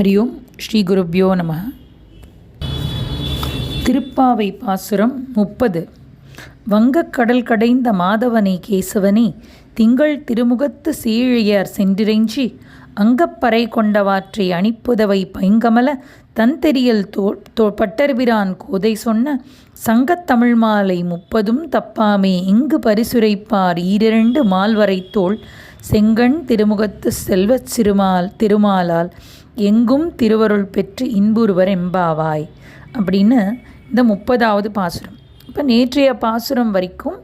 ஹரி ஓம் ஸ்ரீ குருப்யோ நம திருப்பாவை பாசுரம் முப்பது. வங்கக்கடல் கடைந்த மாதவனை கேசவனே திங்கள் திருமுகத்து சீழியார் சென்றிறைஞ்சி அங்கப்பறை கொண்டவாற்றை அணிப்புதவை பைங்கமல தன்தெறியல் தோ பட்டர்பிரான் கோதை சொன்ன சங்கத்தமிழ் மாலை முப்பதும் தப்பாமே இங்கு பரிசுரைப்பார் ஈரிரண்டு மால்வரைத்தோள் செங்கண் திருமுகத்து செல்வச் சிறுமால் திருமாலால் எங்கும் திருவருள் பெற்று இன்புறுவர் எம்பாவாய் அப்படின்னு இந்த முப்பதாவது பாசுரம். இப்போ நேற்றைய பாசுரம் வரைக்கும்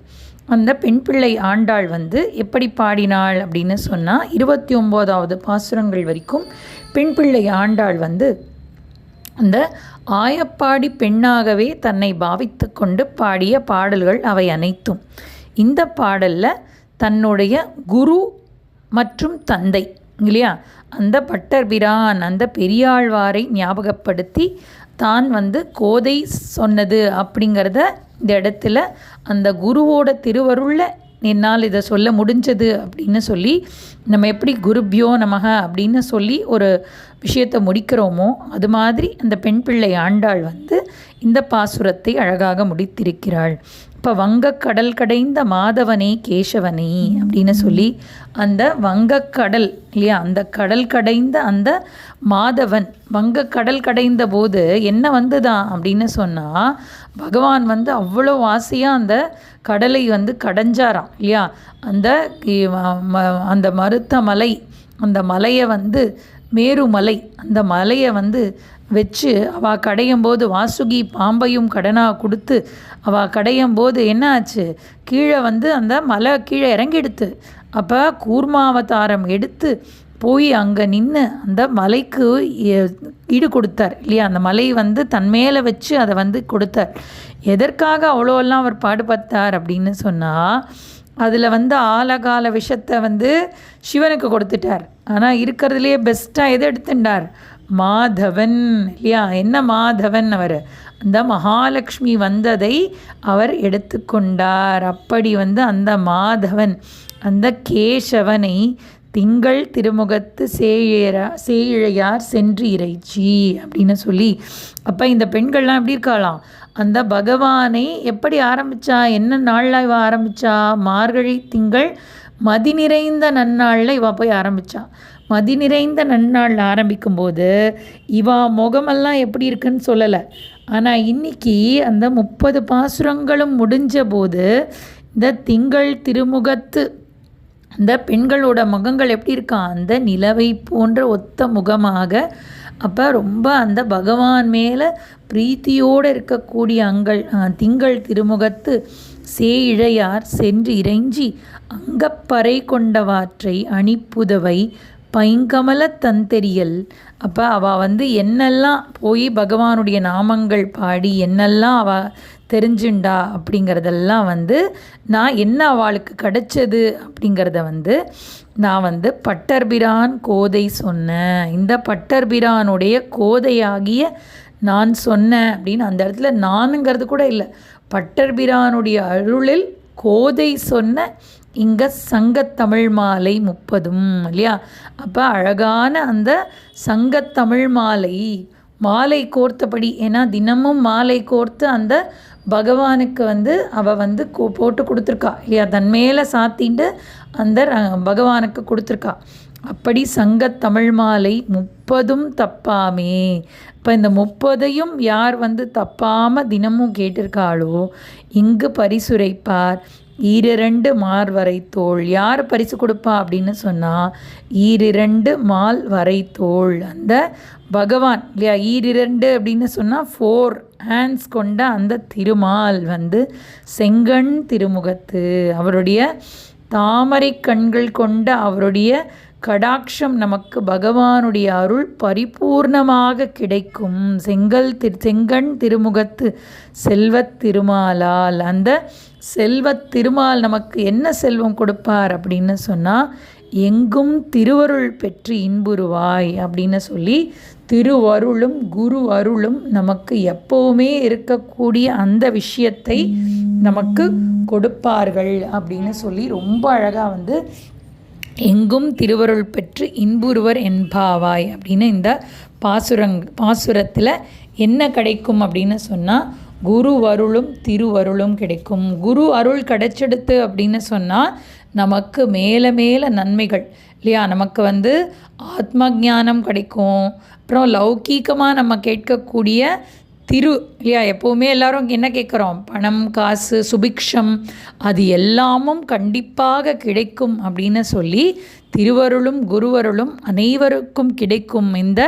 அந்த பெண் பிள்ளை ஆண்டாள் வந்து எப்படி பாடினாள் அப்படின்னு சொன்னால் இருபத்தி ஒம்போதாவது பாசுரங்கள் வரைக்கும் பெண் பிள்ளை ஆண்டாள் வந்து அந்த ஆயப்பாடி பெண்ணாகவே தன்னை பாவித்து கொண்டு பாடிய பாடல்கள் அவை அனைத்தும். இந்த பாடலில் தன்னுடைய குரு மற்றும் தந்தை இல்லையா? அந்த பட்டர்பிரான் அந்த பெரியாழ்வாரை ஞாபகப்படுத்தி தான் வந்து கோதை சொன்னது அப்படிங்கிறத இந்த இடத்துல அந்த குருவோட திருவருள்ள என்னால் இதை சொல்ல முடிஞ்சது அப்படின்னு சொல்லி நம்ம எப்படி குருப்யோ நமக அப்படின்னு சொல்லி ஒரு விஷயத்தை முடிக்கிறோமோ அது மாதிரி அந்த பெண் பிள்ளை ஆண்டாள் வந்து இந்த பாசுரத்தை அழகாக முடித்திருக்கிறாள். இப்போ வங்கக்கடல் கடைந்த மாதவனே கேசவனே அப்படின்னு சொல்லி அந்த வங்கக்கடல் இல்லையா? அந்த கடல் கடைந்த அந்த மாதவன் வங்கக்கடல் கடைந்த போது என்ன வந்துதான் அப்படின்னு சொன்னால் பகவான் வந்து அவ்வளோ ஆசையாக அந்த கடலை வந்து கடைஞ்சாராம் இல்லையா? அந்த அந்த மருத்த மலை அந்த மலையை வந்து மேருமலை அந்த மலையை வந்து வச்சு அவள் கடையும் போது வாசுகி பாம்பையும் கடனாக கொடுத்து அவள் கடையும் போது என்ன ஆச்சு கீழே வந்து அந்த மலை கீழே இறங்கிடுத்து. அப்போ கூர்மாவதாரம் எடுத்து போய் அங்கே நின்று அந்த மலைக்கு ஈடு கொடுத்தார் இல்லையா? அந்த மலை வந்து தன் மேலே வச்சு அதை வந்து கொடுத்தார். எதற்காக அவ்வளோலாம் அவர் பாடுபட்டார் அப்படின்னு சொன்னால் அதில் வந்து ஆலகால விஷத்தை வந்து சிவனுக்கு கொடுத்துட்டார். ஆனால் இருக்கிறதுலையே பெஸ்ட்டாக எது எடுத்துட்டார்? மாதவன் இல்லையா? என்ன மாதவன் அவர்? அந்த மகாலட்சுமி வந்ததை அவர் எடுத்துக்கொண்டார். அப்படி வந்து அந்த மாதவன் அந்த கேசவனை திங்கள் திருமுகத்து சேயரா சேயிழையார் சென்று இறைச்சி அப்படின்னு சொல்லி அப்போ இந்த பெண்கள்லாம் எப்படி இருக்காளாம்? அந்த பகவானை எப்படி ஆரம்பித்தா என்ன நாளில் இவ ஆரம்பித்தா மார்கழி திங்கள் மதி நிறைந்த நன்னாளில் இவ போய் ஆரம்பித்தா மதி நிறைந்த நன்னாளில் ஆரம்பிக்கும்போது இவா முகமெல்லாம் எப்படி இருக்குன்னு சொல்லலை. ஆனால் இன்றைக்கி அந்த முப்பது பாசுரங்களும் முடிஞ்ச போது இந்த திங்கள் திருமுகத்து அந்த பெண்களோட முகங்கள் எப்படி இருக்கா? அந்த நிலவை போன்ற ஒத்த முகமாக அப்போ ரொம்ப அந்த பகவான் மேலே பிரீத்தியோடு இருக்கக்கூடிய அங்கள் திங்கள் திருமுகத்து சே இழையார் சென்று இறைஞ்சி அங்கப்பறை கொண்டவாற்றை அணிப்புதவை பைங்கமல தந்தெரியல் அப்போ அவள் வந்து என்னெல்லாம் போய் பகவானுடைய நாமங்கள் பாடி என்னெல்லாம் அவள் தெரிஞ்சுண்டா அப்படிங்கிறதெல்லாம் வந்து நான் என்ன அவளுக்கு கிடைச்சது அப்படிங்கிறத வந்து நான் வந்து பட்டர்பிரான் கோதை சொன்னேன். இந்த பட்டர்பிரானுடைய கோதையாகிய நான் சொன்னேன் அப்படின்னு அந்த இடத்துல நானுங்கிறது கூட இல்லை. பட்டர்பிரானுடைய அருளில் கோதை சொன்ன இங்கே சங்கத்தமிழ் மாலை முப்பதும் இல்லையா? அப்போ அழகான அந்த சங்கத்தமிழ் மாலை மாலை கோர்த்தபடி ஏன்னா தினமும் மாலை கோர்த்து அந்த பகவானுக்கு வந்து அவள் வந்து கோ போட்டு கொடுத்துருக்கா இல்லையா? தன் மேலே சாத்திட்டு அந்த பகவானுக்கு கொடுத்துருக்கா. அப்படி சங்கத்தமிழ் மாலை முப்பதும் தப்பாமே. இப்போ இந்த முப்பதையும் யார் வந்து தப்பாமல் தினமும் கேட்டிருக்காளோ இங்கு பரிசுரைப்பார். ஈரிரண்டு மார்வரை தோல் யார் பரிசு கொடுப்பா அப்படின்னு சொன்னால் ஈரிரண்டு மால் வரை தோல் அந்த பகவான் இல்லையா? ஈரிரண்டு அப்படின்னு சொன்னால் ஃபோர் ஹேண்ட்ஸ் கொண்ட அந்த திருமால் வந்து செங்கண் திருமுகத்து. அவருடைய தாமரை கண்கள் கொண்ட அவருடைய கடாட்சம் நமக்கு பகவானுடைய அருள் பரிபூர்ணமாக கிடைக்கும். செங்கல் திரு செங்கண் திருமுகத்து செல்வத் திருமாலால். அந்த செல்வத் திருமால் நமக்கு என்ன செல்வம் கொடுப்பார் அப்படின்னு சொன்னால் எங்கும் திருவருள் பெற்று இன்புருவாய் அப்படின்னு சொல்லி திருவருளும் குரு அருளும் நமக்கு எப்போவுமே இருக்கக்கூடிய அந்த விஷயத்தை நமக்கு கொடுப்பார்கள் அப்படின்னு சொல்லி ரொம்ப அழகாக வந்து எங்கும் திருவருள் பெற்று இன்புருவர் என்பாவாய் அப்படின்னு இந்த பாசுரங் பாசுரத்தில் என்ன கிடைக்கும் அப்படின்னு சொன்னால் குரு அருளும் திருவருளும் கிடைக்கும். குரு அருள் கிடைச்செடுத்து அப்படின்னு சொன்னால் நமக்கு மேலே மேலே நன்மைகள். இல்லையா? நமக்கு வந்து ஆத்ம ஞானம் கிடைக்கும். அப்புறம் லௌகீகமாக நம்ம கேட்கக்கூடிய திரு இல்லையா? எப்போவுமே எல்லாரும் என்ன கேட்குறோம்? பணம் காசு சுபிக்ஷம் அது எல்லாமும் கண்டிப்பாக கிடைக்கும் அப்படின்னு சொல்லி திருவருளும் குருவருளும் அனைவருக்கும் கிடைக்கும் இந்த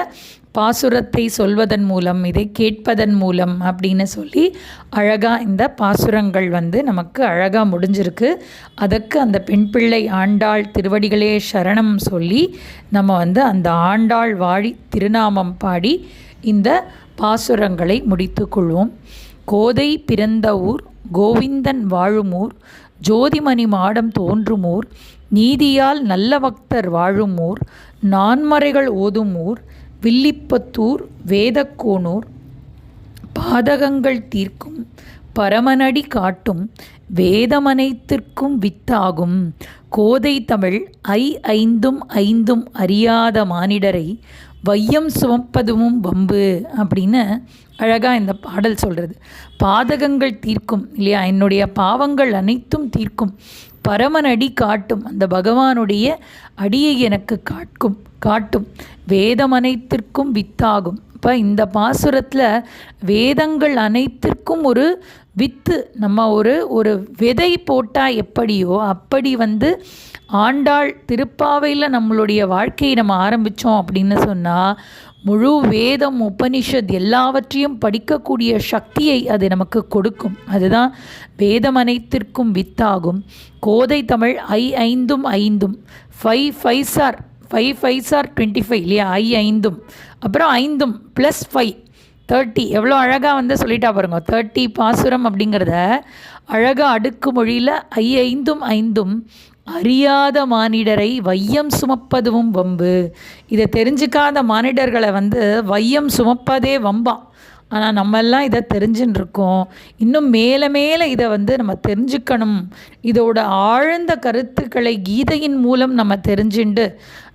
பாசுரத்தை சொல்வதன் மூலம் இதை கேட்பதன் மூலம் அப்படின்னு சொல்லி அழகாக இந்த பாசுரங்கள் வந்து நமக்கு அழகாக முடிஞ்சிருக்கு. அதற்கு அந்த பெண் பிள்ளை ஆண்டாள் திருவடிகளே சரணம் சொல்லி நம்ம வந்து அந்த ஆண்டாள் வாழி திருநாமம் பாடி இந்த பாசுரங்களை முடித்து கொள்வோம். கோதை பிறந்த ஊர் கோவிந்தன் வாழுமூர் ஜோதிமணி மாடம் தோன்றுமூர் நீதியால் நல்ல பக்தர் வாழுமூர் நான்மறைகள் ஓதுமூர் வில்லிப்பத்தூர் வேதக்கோனூர் பாதகங்கள் தீர்க்கும் பரமனடி காட்டும் வேதமனைத்திற்கும் வித்தாகும். கோதை தமிழ் ஐ ஐந்தும் ஐந்தும் அறியாத மானிடரை வையம் சுமப்பதுவும் வம்பு அப்படின்னு அழகாக இந்த பாடல் சொல்கிறது பாதகங்கள் தீர்க்கும் இல்லையா? என்னுடைய பாவங்கள் அனைத்தும் தீர்க்கும். பரமனடி காட்டும். அந்த பகவானுடைய அடியை எனக்கு காட்கும் காட்டும். வேதம் அனைத்திற்கும் வித்தாகும். இப்போ இந்த பாசுரத்தில் வேதங்கள் அனைத்திற்கும் ஒரு வித்து நம்ம ஒரு ஒரு விதை போட்டால் எப்படியோ அப்படி வந்து ஆண்டாள் திருப்பாவையில் நம்மளுடைய வாழ்க்கையை நம்ம ஆரம்பித்தோம் அப்படின்னு சொன்னால் முழு வேதம் உபனிஷத் எல்லாவற்றையும் படிக்கக்கூடிய சக்தியை அது நமக்கு கொடுக்கும். அதுதான் வேதம் அனைத்திற்கும் வித்தாகும். கோதை தமிழ் ஐ ஐந்தும் ஐந்தும். Five five sir. Five five sir twenty five இல்லையா? ஐ ஐந்தும். அப்புறம் ஐந்தும் ப்ளஸ் ஃபைவ் தேர்ட்டி எவ்வளோ அழகாக வந்து சொல்லிட்டா பாருங்க. தேர்ட்டி பாசுரம் அப்படிங்கிறத அழகாக அடுக்கு மொழியில் ஐ ஐந்தும் ஐந்தும் அறியாத மானிடரை வையம் சுமப்பதும் வம்பு. இதை தெரிஞ்சுக்காத மானிடர்களை வந்து வையம் சுமப்பதே வம்பாம் ஆனால் நம்மெல்லாம் இதை தெரிஞ்சுன்னு இருக்கோம் இன்னும் மேலே மேலே இதை வந்து நம்ம தெரிஞ்சுக்கணும். இதோட ஆழ்ந்த கருத்துக்களை கீதையின் மூலம் நம்ம தெரிஞ்சுண்டு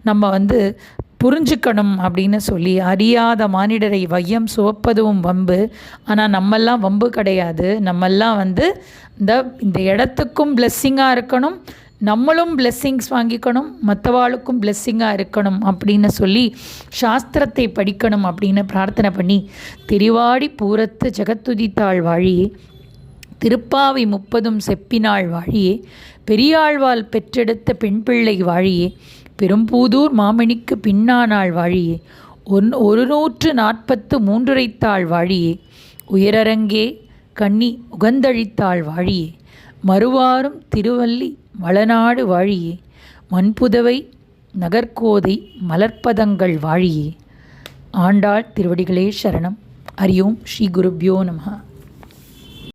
நம்ம வந்து புரிஞ்சுக்கணும் அப்படின்னு சொல்லி அறியாத மானிடரை வையம் சுவப்பதும் வம்பு. ஆனால் நம்மெல்லாம் வம்பு கிடையாது. நம்மெல்லாம் வந்து இந்த இந்த இடத்துக்கும் பிளெஸ்ஸிங்காக இருக்கணும். நம்மளும் பிளெஸ்ஸிங்ஸ் வாங்கிக்கணும். மற்றவாளுக்கும் பிளெஸ்ஸிங்காக இருக்கணும் அப்படின்னு சொல்லி சாஸ்திரத்தை படிக்கணும் அப்படின்னு பிரார்த்தனை பண்ணி திரிவாடி பூரத்து ஜெகத்துதித்தாள் வாழியே திருப்பாவை முப்பதும் செப்பினாள் வாழியே பெரியாழ்வால் பெற்றெடுத்த பெண் பிள்ளை வாழியே பெரும்பூதூர் மாமணிக்கு பின்னானாள் வாழியே. ஒன் ஒரு நூற்று நாற்பத்து மூன்றுரைத்தாள் வாழியே. உயரரங்கே கண்ணி உகந்தழித்தாள் வாழியே. மறுவாரும் திருவல்லி வளநாடு வாழியே. மண்புதவை நகர்கோதை மலர்ப்பதங்கள் வாழியே. ஆண்டாள் திருவடிகளே சரணம். ஹரியோம் ஸ்ரீ குருப்யோ நமஹா.